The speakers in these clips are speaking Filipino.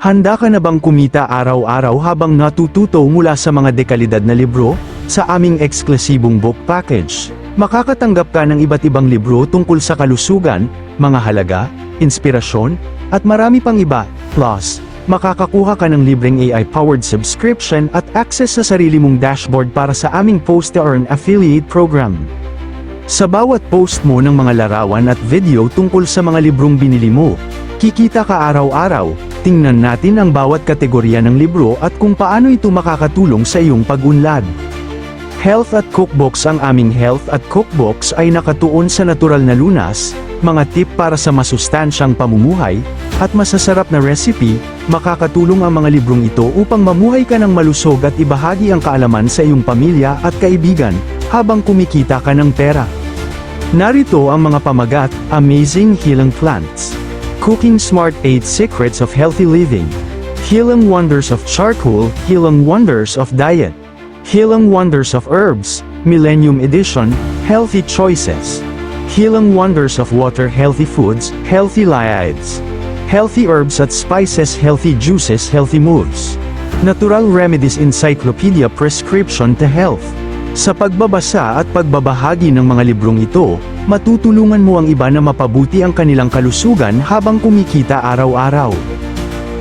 Handa ka na bang kumita araw-araw habang natututo mula sa mga dekalidad na libro? Sa aming eksklusibong book package, makakatanggap ka ng iba't ibang libro tungkol sa kalusugan, mga halaga, inspirasyon, at marami pang iba. Plus, makakakuha ka ng libreng AI-powered subscription at access sa sarili mong dashboard para sa aming post-to-earn affiliate program. Sa bawat post mo ng mga larawan at video tungkol sa mga librong binili mo, kikita ka araw-araw, tingnan natin ang bawat kategorya ng libro at kung paano ito makakatulong sa iyong pag-unlad. Health at Cookbooks Ang aming Health at Cookbooks ay nakatuon sa natural na lunas, mga tip para sa masustansyang pamumuhay, at masasarap na recipe, makakatulong ang mga librong ito upang mamuhay ka ng malusog at ibahagi ang kaalaman sa iyong pamilya at kaibigan, habang kumikita ka ng pera. Narito ang mga pamagat, Amazing Healing Plants. Cooking Smart 8 Secrets of Healthy Living. Healing Wonders of Charcoal, Healing Wonders of Diet. Healing Wonders of Herbs, Millennium Edition, Healthy Choices. Healing Wonders of Water Healthy Foods, Healthy Liads. Healthy Herbs at Spices Healthy Juices Healthy Moves. Natural Remedies Encyclopedia Prescription to Health. Sa pagbabasa at pagbabahagi ng mga librong ito, matutulungan mo ang iba na mapabuti ang kanilang kalusugan habang kumikita araw-araw.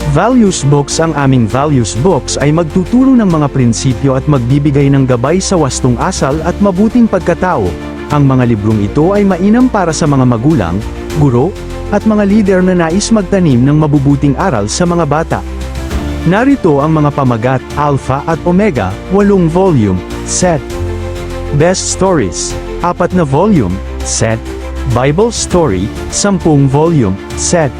Values Books Ang aming Values Books ay magtuturo ng mga prinsipyo at magbibigay ng gabay sa wastong asal at mabuting pagkatao. Ang mga librong ito ay mainam para sa mga magulang, guro, at mga lider na nais magtanim ng mabubuting aral sa mga bata. Narito ang mga pamagat, Alpha at Omega, 8 volume, set. Best Stories, 4 na volume, set. Bible Story, 10 volume, set.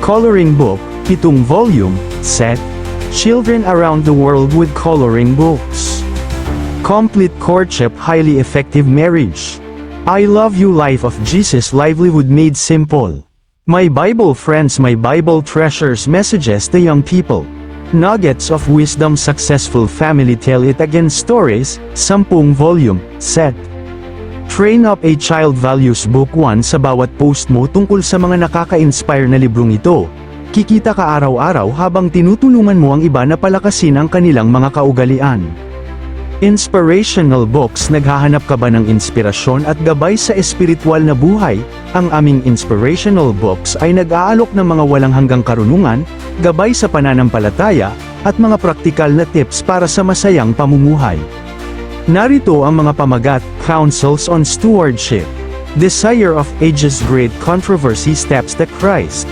Coloring Book, 7 volume, set. Children Around the World with Coloring Books. Complete Courtship Highly Effective Marriage. I Love You Life of Jesus Livelihood Made Simple. My Bible Friends My Bible Treasures Messages to Young People. Nuggets of Wisdom Successful Family Tell It Again Stories, 10 volume, set. Train Up a Child Values Book 1 sa bawat post mo tungkol sa mga nakaka-inspire na librong ito. Kikita ka araw-araw habang tinutulungan mo ang iba na palakasin ang kanilang mga kaugalian. Inspirational Books Naghahanap ka ba ng inspirasyon at gabay sa espiritual na buhay? Ang aming Inspirational Books ay nag-aalok ng mga walang hanggang karunungan, gabay sa pananampalataya, at mga praktikal na tips para sa masayang pamumuhay. Narito ang mga pamagat, Counsels on Stewardship. Desire of Ages Great Controversy Steps to Christ.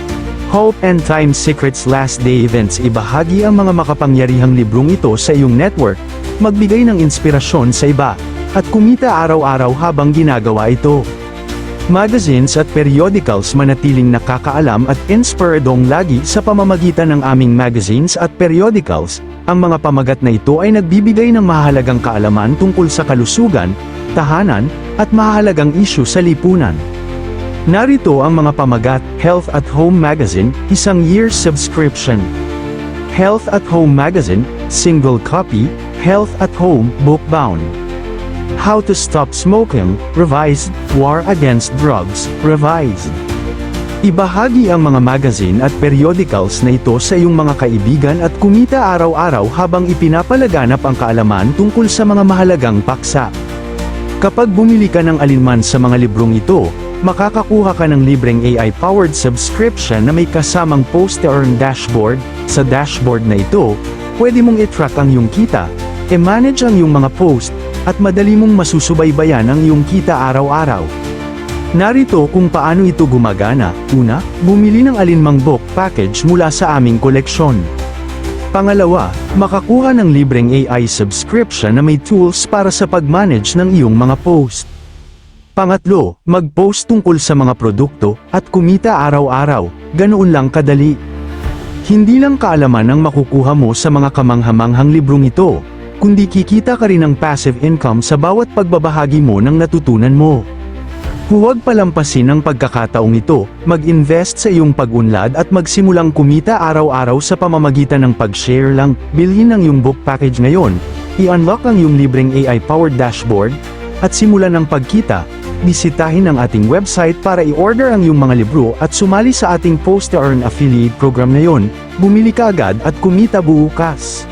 Hope and Time Secrets Last Day Events Ibahagi ang mga makapangyarihang librong ito sa iyong network, magbigay ng inspirasyon sa iba, at kumita araw-araw habang ginagawa ito. Magazines at periodicals manatiling nakakaalam at inspiredong lagi sa pamamagitan ng aming magazines at periodicals, ang mga pamagat na ito ay nagbibigay ng mahalagang kaalaman tungkol sa kalusugan, tahanan, at mahalagang isyu sa lipunan. Narito ang mga pamagat, Health at Home Magazine, isang year's subscription. Health at Home Magazine, single copy, Health at Home, bookbound. How to Stop Smoking, Revised, War Against Drugs, Revised. Ibahagi ang mga magazine at periodicals na ito sa iyong mga kaibigan at kumita araw-araw habang ipinapalaganap ang kaalaman tungkol sa mga mahalagang paksa. Kapag bumili ka ng alinman sa mga librong ito, makakakuha ka ng libreng AI-powered subscription na may kasamang post-to-earn dashboard. Sa dashboard na ito, pwede mong i-track ang iyong kita, i-manage ang iyong mga post, at madali mong masusubaybayan ang iyong kita araw-araw. Narito kung paano ito gumagana. Una, bumili ng alinmang book package mula sa aming koleksyon. Pangalawa, makakuha ng libreng AI subscription na may tools para sa pag-manage ng iyong mga post. Pangatlo, mag-post tungkol sa mga produkto at kumita araw-araw, ganoon lang kadali. Hindi lang kaalaman ang makukuha mo sa mga kamanghamanghang librong ito, kundi kikita ka rin ng passive income sa bawat pagbabahagi mo ng natutunan mo. Huwag palampasin ang pagkakataong ito, mag-invest sa iyong pag-unlad at magsimulang kumita araw-araw sa pamamagitan ng pag-share lang, bilhin ang iyong book package ngayon, i-unlock ang iyong libreng AI-powered dashboard, at simulan ang pagkita, bisitahin ang ating website para i-order ang iyong mga libro at sumali sa ating post to earn affiliate program ngayon, bumili ka agad at kumita buukas.